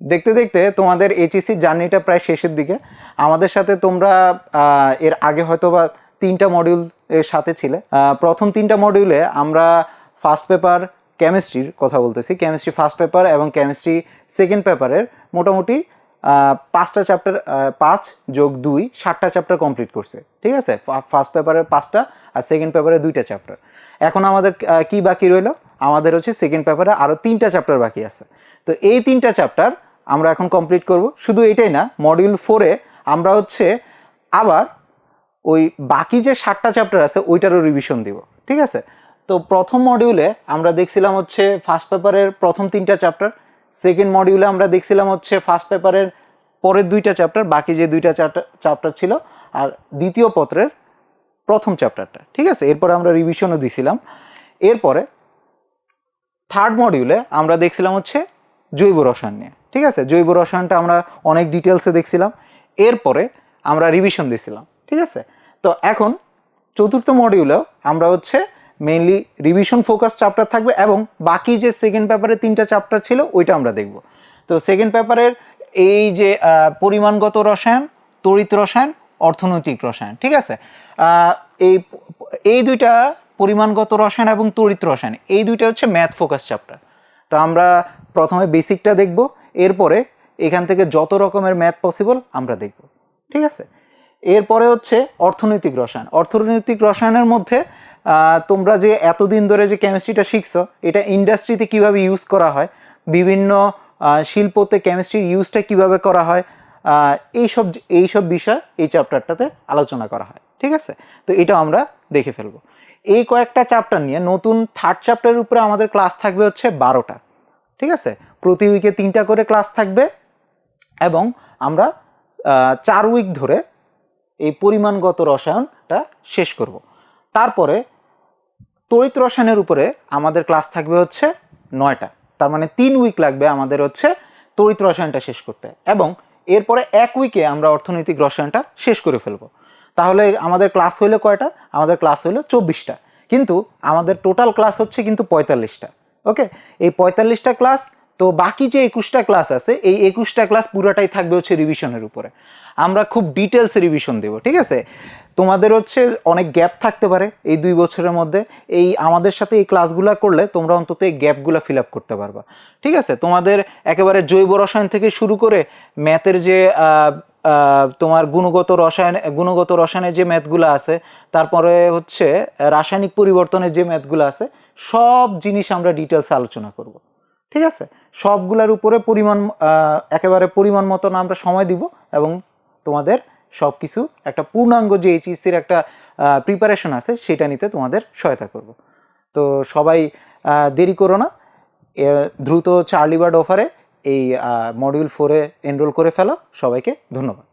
দেখতে দেখতে তোমাদের এইচএসসি জার্নিটা প্রায় শেষের দিকে। আমাদের সাথে তোমরা এর আগে হয়তো বা তিনটা মডিউল এর সাথে ছিলে। প্রথম তিনটা মডিউলে আমরা ফার্স্ট পেপার কেমিস্ট্রির কথা বলতেছি। কেমিস্ট্রি ফার্স্ট পেপার এবং কেমিস্ট্রি সেকেন্ড পেপারের মোটামুটি পাঁচটা চ্যাপ্টার পাঁচ যোগ দুই, সাতটা চ্যাপ্টার কমপ্লিট করছে। ঠিক আছে? ফার্স্ট পেপারের পাঁচটা আর সেকেন্ড পেপারের দুইটা চ্যাপ্টার এখন আমাদের কি বাকি রইল? আমাদের হচ্ছে সেকেন্ড পেপারে আরও তিনটা চ্যাপ্টার বাকি আছে। তো এই তিনটা চ্যাপ্টার আমরা এখন কমপ্লিট করব। শুধু এটাই না মডিউল ফোরে আমরা হচ্ছে আবার ওই বাকি যে সাতটা চ্যাপ্টার আছে, ওইটারও রিভিশন দিব। ঠিক আছে? তো প্রথম মডিউলে আমরা দেখছিলাম হচ্ছে ফার্স্ট পেপারের প্রথম তিনটা চ্যাপ্টার সেকেন্ড মডিউলে আমরা দেখছিলাম হচ্ছে ফার্স্ট পেপারের পরের দুইটা চ্যাপ্টার বাকি যে দুইটা চ্যাপ্টার ছিল, আর দ্বিতীয় পত্রের প্রথম চ্যাপ্টারটা ঠিক আছে? এরপরে আমরা রিভিশনও দিছিলাম। এরপরে থার্ড মডিউলে আমরা দেখছিলাম হচ্ছে জৈব রসায়ন নিয়ে। ঠিক আছে? জৈব রসায়নটা আমরা অনেক ডিটেলসে দেখছিলাম। এরপরে আমরা রিভিশন দিছিলাম, ঠিক আছে? তো এখন চতুর্থ মডিউলেও আমরা হচ্ছে মেইনলি রিভিশন ফোকাস চ্যাপ্টার থাকবে এবং বাকি যে সেকেন্ড পেপারে তিনটা চ্যাপ্টার ছিল, ওইটা আমরা দেখব। তো সেকেন্ড পেপারের এই যে পরিমাণগত রসায়ন, তড়িৎ রসায়ন, অর্থনৈতিক রসায়ন, ঠিক আছে? এই এই দুইটা পরিমাণগত রসায়ন এবং তড়িৎ রসায়ন, এই দুইটা হচ্ছে ম্যাথ ফোকাস চ্যাপ্টার তো আমরা প্রথমে বেসিকটা দেখব এরপরে এখান থেকে যত রকমের ম্যাথ পসিবল আমরা দেখব। ঠিক আছে? এরপরে হচ্ছে অর্থনৈতিক রসায়ন। অর্থনৈতিক রসায়নের মধ্যে তোমরা যে এতদিন ধরে যে কেমিস্ট্রিটা শিখছো, এটা ইন্ডাস্ট্রিতে কীভাবে ইউজ করা হয়, বিভিন্ন শিল্পতে কেমিস্ট্রির ইউজটা কীভাবে করা হয় এইসব এইসব বিষয় এই চ্যাপ্টারটাতে আলোচনা করা হয়। ঠিক আছে? তো এটা আমরা দেখে ফেলব। এই কয়েকটা চ্যাপ্টার নিয়ে নতুন থার্ড চ্যাপ্টারের উপরে আমাদের ক্লাস থাকবে হচ্ছে বারোটা। ঠিক আছে? প্রতি উইকে তিনটা করে ক্লাস থাকবে এবং আমরা চার উইক ধরে এই পরিমাণগত রসায়নটা শেষ করব। তারপরে তড়িৎ রসায়নের উপরে আমাদের ক্লাস থাকবে হচ্ছে নয়টা। তার মানে তিন উইক লাগবে আমাদের হচ্ছে তড়িৎ রসায়নটা শেষ করতে এবং এরপরে এক উইকে আমরা অর্থনৈতিক রসায়নটা শেষ করে ফেলব। তাহলে আমাদের ক্লাস হইল কয়টা? আমাদের ক্লাস হইল চব্বিশটা। কিন্তু আমাদের টোটাল ক্লাস হচ্ছে কিন্তু পঁয়তাল্লিশটা। ওকে এই পঁয়তাল্লিশটা ক্লাস তো বাকি যে একুশটা ক্লাস আছে, এই একুশটা ক্লাস পুরোটাই থাকবে হচ্ছে রিভিশনের উপরে। আমরা খুব ডিটেলস রিভিশন দেব, ঠিক আছে? তোমাদের হচ্ছে অনেক গ্যাপ থাকতে পারে এই দুই বছরের মধ্যে। এই আমাদের সাথে এই ক্লাসগুলো করলে তোমরা অন্তত এই গ্যাপগুলো ফিল আপ করতে পারবা। ঠিক আছে? তোমাদের একেবারে জৈব রসায়ন থেকে শুরু করে ম্যাথের যে তোমার গুণগত রসায়ন, গুণগত রসায়নের যে ম্যাথগুলো আছে, তারপরে হচ্ছে রাসায়নিক পরিবর্তনের যে ম্যাথগুলো আছে, সব জিনিস আমরা ডিটেলসে আলোচনা করব। ঠিক আছে? সবগুলোর উপরে পরিমাণ একেবারে পরিমাণ মতন আমরা সময় দিব এবং তোমাদের সব কিছু একটা পূর্ণাঙ্গ যে এইচএসসির একটা প্রিপারেশন আছে, সেটা নিতে তোমাদের সহায়তা করব। তো সবাই দেরি করো না। দ্রুত চার্লি বার্ড অফারে এই মডিউল ফোরে এনরোল করে ফেলো। সবাইকে ধন্যবাদ।